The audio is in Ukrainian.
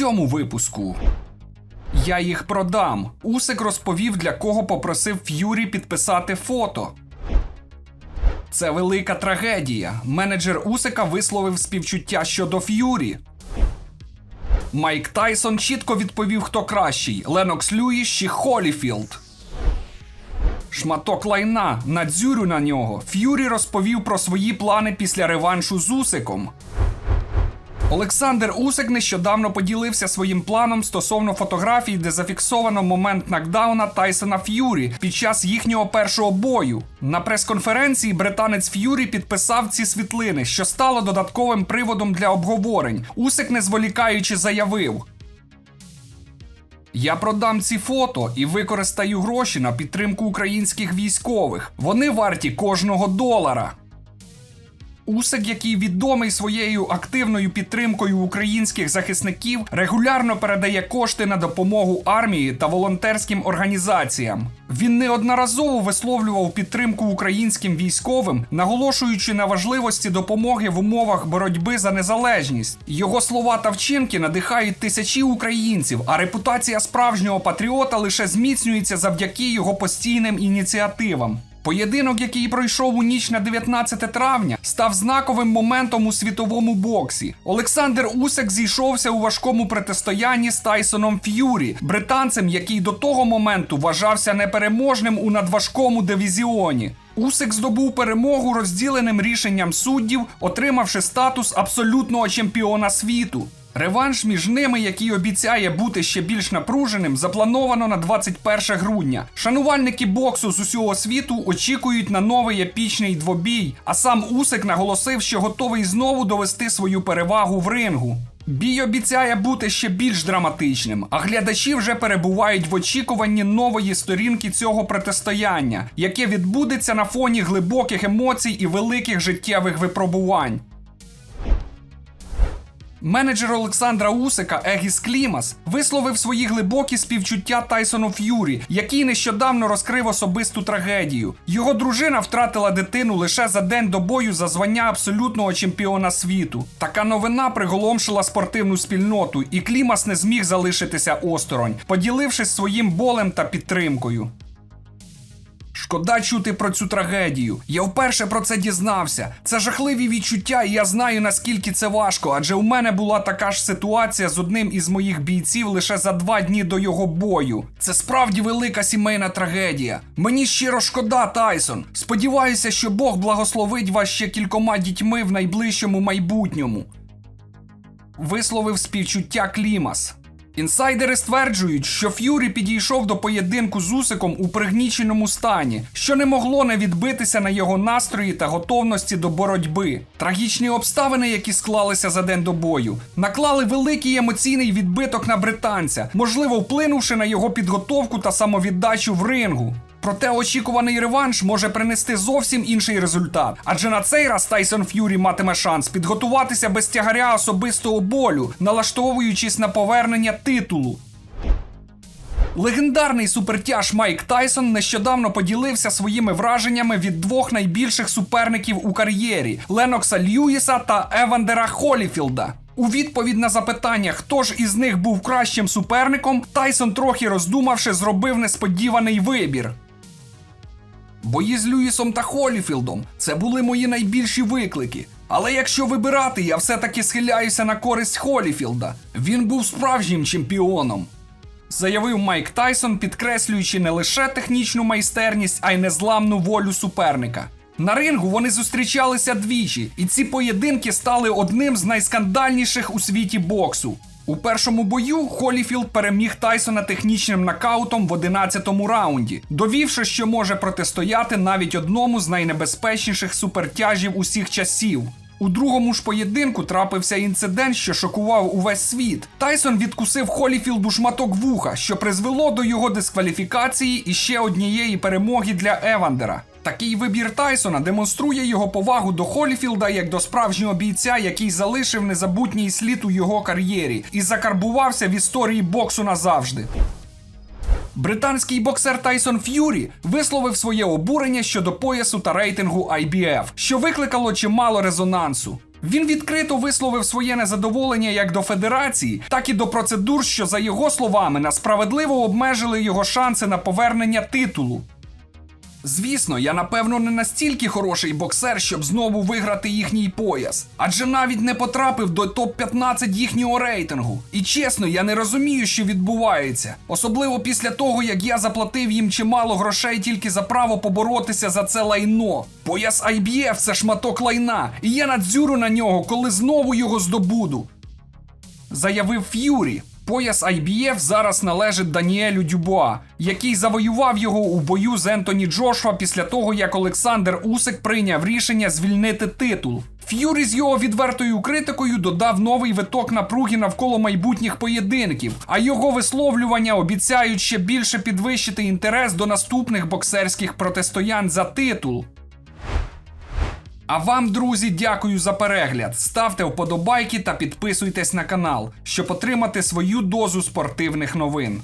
цьому випуску. Я їх продам. Усик розповів, для кого попросив Ф'юрі підписати фото. Це велика трагедія. Менеджер Усика висловив співчуття щодо Ф'юрі. Майк Тайсон чітко відповів, хто кращий: Ленокс Люїш чи Холіфілд. Шматок лайна надзюрю на нього. Ф'юрі розповів про свої плани після реваншу з Усиком. Олександр Усик нещодавно поділився своїм планом стосовно фотографій, де зафіксовано момент нокдауна Тайсона Ф'юрі під час їхнього першого бою. На прес-конференції британець Ф'юрі підписав ці світлини, що стало додатковим приводом для обговорень. Усик, не зволікаючи, заявив. Я продам ці фото і використаю гроші на підтримку українських військових. Вони варті кожного долара. Усик, який відомий своєю активною підтримкою українських захисників, регулярно передає кошти на допомогу армії та волонтерським організаціям. Він неодноразово висловлював підтримку українським військовим, наголошуючи на важливості допомоги в умовах боротьби за незалежність. Його слова та вчинки надихають тисячі українців, а репутація справжнього патріота лише зміцнюється завдяки його постійним ініціативам. Поєдинок, який пройшов у ніч на 19 травня, став знаковим моментом у світовому боксі. Олександр Усик зійшовся у важкому протистоянні з Тайсоном Ф'юрі, британцем, який до того моменту вважався непереможним у надважкому дивізіоні. Усик здобув перемогу розділеним рішенням суддів, отримавши статус абсолютного чемпіона світу. Реванш між ними, який обіцяє бути ще більш напруженим, заплановано на 21 грудня. Шанувальники боксу з усього світу очікують на новий епічний двобій, а сам Усик наголосив, що готовий знову довести свою перевагу в рингу. Бій обіцяє бути ще більш драматичним, а глядачі вже перебувають в очікуванні нової сторінки цього протистояння, яке відбудеться на фоні глибоких емоцій і великих життєвих випробувань. Менеджер Олександра Усика Егіс Клімас висловив свої глибокі співчуття Тайсону Ф'юрі, який нещодавно розкрив особисту трагедію. Його дружина втратила дитину лише за день до бою за звання абсолютного чемпіона світу. Така новина приголомшила спортивну спільноту, і Клімас не зміг залишитися осторонь, поділившись своїм болем та підтримкою. Шкода чути про цю трагедію. Я вперше про це дізнався. Це жахливі відчуття, і я знаю наскільки це важко, адже у мене була така ж ситуація з одним із моїх бійців лише за два дні до його бою. Це справді велика сімейна трагедія. Мені щиро шкода, Тайсон. Сподіваюся, що Бог благословить вас ще кількома дітьми в найближчому майбутньому. Висловив співчуття Клімас. Інсайдери стверджують, що Ф'юрі підійшов до поєдинку з Усиком у пригніченому стані, що не могло не відбитися на його настрої та готовності до боротьби. Трагічні обставини, які склалися за день до бою, наклали великий емоційний відбиток на британця, можливо, вплинувши на його підготовку та самовіддачу в рингу. Проте очікуваний реванш може принести зовсім інший результат, адже на цей раз Тайсон Ф'юрі матиме шанс підготуватися без тягаря особистого болю, налаштовуючись на повернення титулу. Легендарний супертяж Майк Тайсон нещодавно поділився своїми враженнями від двох найбільших суперників у кар'єрі Ленокса Льюіса та Евандера Холіфілда. У відповідь на запитання, хто ж із них був кращим суперником, Тайсон, трохи роздумавши, зробив несподіваний вибір. Бої з Льюісом та Холіфілдом це були мої найбільші виклики. Але якщо вибирати, я все-таки схиляюся на користь Холіфілда. Він був справжнім чемпіоном. Заявив Майк Тайсон, підкреслюючи не лише технічну майстерність, а й незламну волю суперника. На рингу вони зустрічалися двічі, і ці поєдинки стали одним з найскандальніших у світі боксу. У першому бою Холіфілд переміг Тайсона технічним нокаутом в 11-му раунді, довівши, що може протистояти навіть одному з найнебезпечніших супертяжів усіх часів. У другому ж поєдинку трапився інцидент, що шокував увесь світ. Тайсон відкусив Холіфілду шматок вуха, що призвело до його дискваліфікації і ще однієї перемоги для Евандера. Такий вибір Тайсона демонструє його повагу до Холіфілда як до справжнього бійця, який залишив незабутній слід у його кар'єрі і закарбувався в історії боксу назавжди. Британський боксер Тайсон Ф'юрі висловив своє обурення щодо поясу та рейтингу IBF, що викликало чимало резонансу. Він відкрито висловив своє незадоволення як до федерації, так і до процедур, що, за його словами, насправедливо обмежили його шанси на повернення титулу. Звісно, я напевно не настільки хороший боксер, щоб знову виграти їхній пояс, адже навіть не потрапив до топ-15 їхнього рейтингу. І чесно, я не розумію, що відбувається, особливо після того, як я заплатив їм чимало грошей тільки за право поборотися за це лайно. Пояс IBF – це шматок лайна, і я надзюру на нього, коли знову його здобуду. Заявив Ф'юрі. Пояс IBF зараз належить Даніелю Дюбуа, який завоював його у бою з Ентоні Джошуа після того, як Олександр Усик прийняв рішення звільнити титул. Ф'юрі з його відвертою критикою додав новий виток напруги навколо майбутніх поєдинків, а його висловлювання обіцяють ще більше підвищити інтерес до наступних боксерських протистоянь за титул. А вам, друзі, дякую за перегляд. Ставте вподобайки та підписуйтесь на канал, щоб отримати свою дозу спортивних новин.